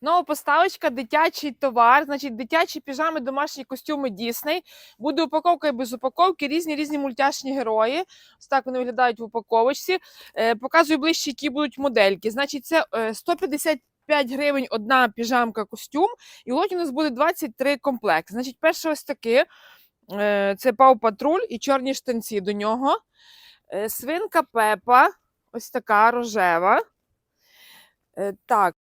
Нова поставочка, дитячий товар, значить, дитячі піжами, домашні костюми Дісней. Буде упаковка і без упаковки, різні різні мультяшні герої. Ось так вони виглядають в упаковочці. Е, показую ближче, які будуть модельки. Значить, це е, 155 гривень одна піжамка костюм, і от лоті у нас буде 23 комплекти. Значить, перше ось таке. Е, це Пау Патруль і чорні штанці до нього. Е, свинка Пепа, ось така рожева. Е, так,